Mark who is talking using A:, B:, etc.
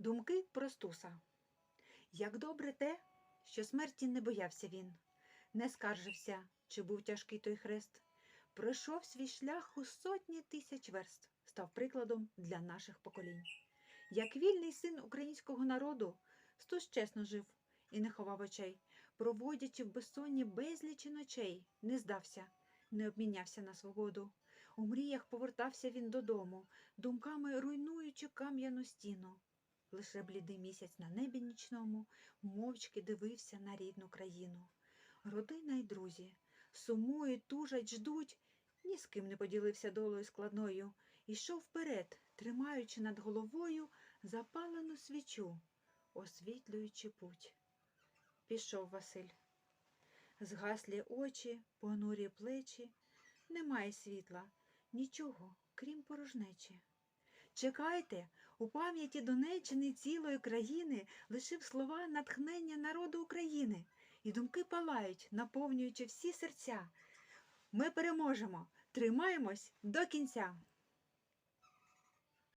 A: Думки про Стуса. Як добре те, що смерті не боявся він, не скаржився, чи був тяжкий той хрест. Пройшов свій шлях у сотні тисяч верст, став прикладом для наших поколінь. Як вільний син українського народу, Стус чесно жив і не ховав очей, проводячи в безсонні безлічі ночей, не здався, не обмінявся на свободу. У мріях повертався він додому, думками руйнуючи кам'яну стіну. Лише блідий місяць на небі нічному мовчки дивився на рідну країну. Родина й друзі сумують, тужать, ждуть, ні з ким не поділився долою складною. Ішов вперед, тримаючи над головою запалену свічу, освітлюючи путь. Пішов Василь. Згаслі очі, понурі плечі, немає світла, нічого, крім порожнечі. Чекайте, у пам'яті Донеччини цілої країни лишив слова натхнення народу України, і думки палають, наповнюючи всі серця. Ми переможемо, тримаємось до кінця.